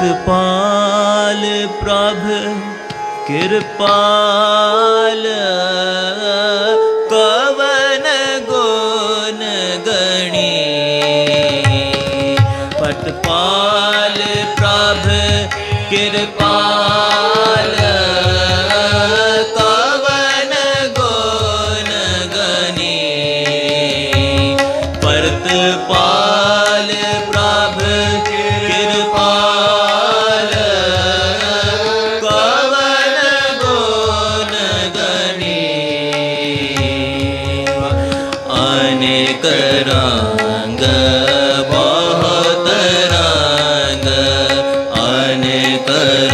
ਪ੍ਰਤਪਾਲ ਪ੍ਰਭ ਕਿਰਪਾਲ ਕਵਨ ਗੁਣ ਗਣੀ। ਪਟਪਾਲ ਪ੍ਰਭ ਕਿਰਪਾਲ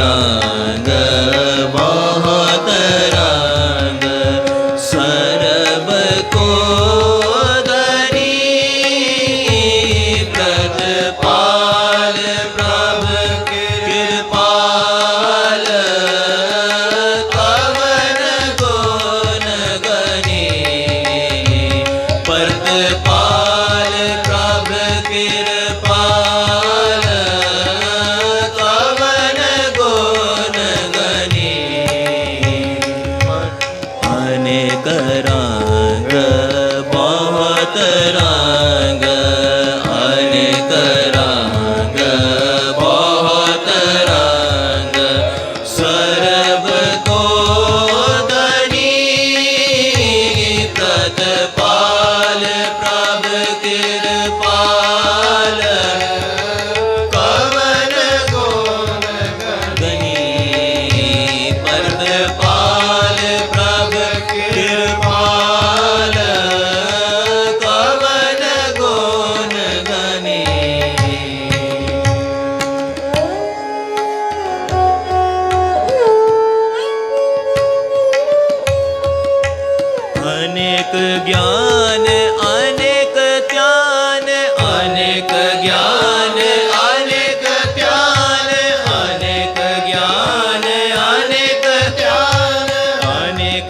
ਅਨੇਕ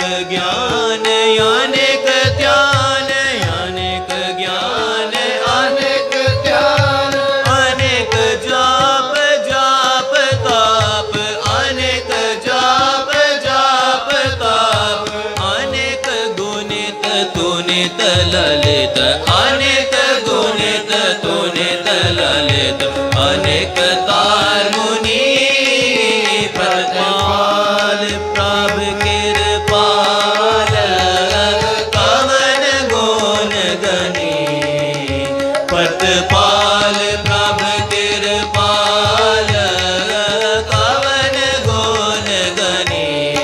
ਅਨੇਕ ਅਨੇਕ ਧਿਆਨ ਅਨੇਕ ਗਿਆਨ ਅਨੇਕ ਧਿਆਨ। ਅਨੇਕ ਜਾਪ ਜਾਪ ਤਾਪ ਅਨੇਕ ਜਾਪ ਜਾਪ ਤਾਪ। ਅਨੇਕ ਗੁਣਿਤ ਤੁਨਿਤ ਲਲਿਤ। ਅਨੇਕ ਗੁਣਿਤ ਤੁਨਿਤ ਲਲਿਤ। ਗਨੀ ਪ੍ਰਤਪਾਲ ਪ੍ਰਭ ਕਿਰਪਾਲ, ਕਵਨ ਗੁਣ ਗਨੀ।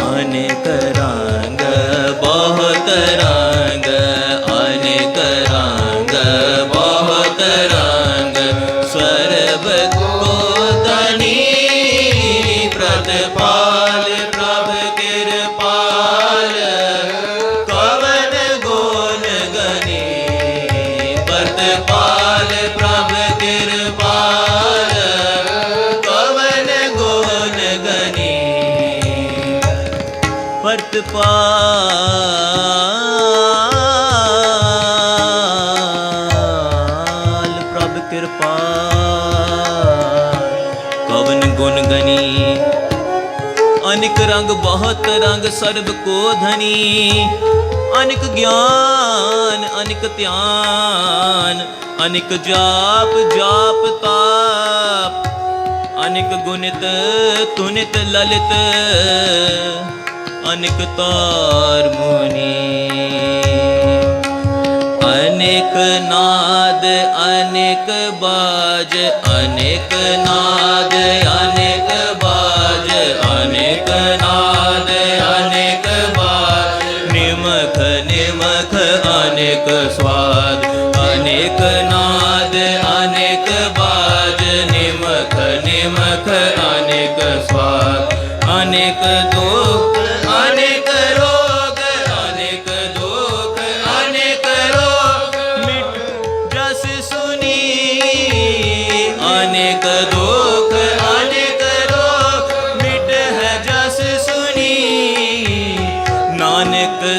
ਅਨੇਕ ਰੰਗ, ਬਹੁਤ ਰੰਗ, ਅਨੇਕ ਰੰਗ, ਬਹੁਤ ਰੰਗ। ਸਰਬ ਕੋ ਦਨੀ ਪ੍ਰਤਪਾਲ ਪ੍ਰਭ ਪਰਤਪਾਲ ਪ੍ਰਭ ਕਿਰਪਾ। ਕਵਨ ਗੁਣ ਗਨੀ, ਅਨਿਕ ਰੰਗ ਬਹੁਤ ਰੰਗ ਸਰਬ ਕੋ ਧਨੀ। ਅਨਿਕ ਗਿਆਨ, ਅਨਿਕ ਧਿਆਨ, ਅਨਿਕ ਜਾਪ ਜਾਪ ਤਾਪ। ਅਨਿਕ ਗੁਣਿਤ ਤੁਨਿਤ ਲਲਿਤ। ਅਨਿਕ ਤਾਰ ਮੁਨੀ ਅਨੇਕ ਨਾਦ ਅਨੇਕ ਬਾਜ ਅਨੇਕ ਨਾਦ।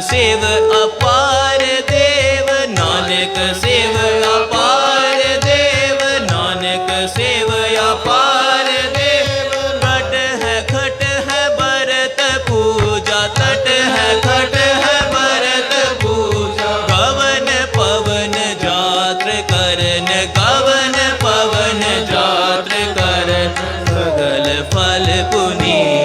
ਸੇਵ ਅਪਾਰ ਦੇਵ, ਨਾਨਕ ਸੇਵ ਅਪਾਰ ਦੇਵ, ਨਾਨਕ ਸੇਵ ਅਪਾਰ ਦੇਵ। ਘਟ ਹੈ ਘਟ ਹੈ ਬਰਤ ਪੂਜਾ, ਤਟ ਹੈ ਘਟ ਹੈ ਬਰਤ ਪੂਜਾ। ਗਵਨ ਪਵਨ ਜਾਤਰ ਕਰਨ, ਗਵਨ ਪਵਨ ਜਾਤਰ ਕਰਨ। ਸਗਲ ਫਲ ਪੁਨੀ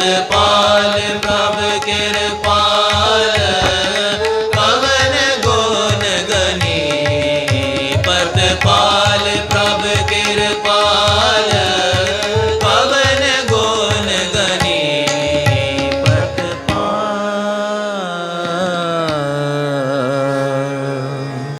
ਸਤਪਾਲ ਪ੍ਰਭ ਕਿਰਪਾਲ ਪਵਨ ਗੁਣ ਗਨੀ ਪਤਪਾਲ ਪ੍ਰਭ ਕਿਰਪਾਲ।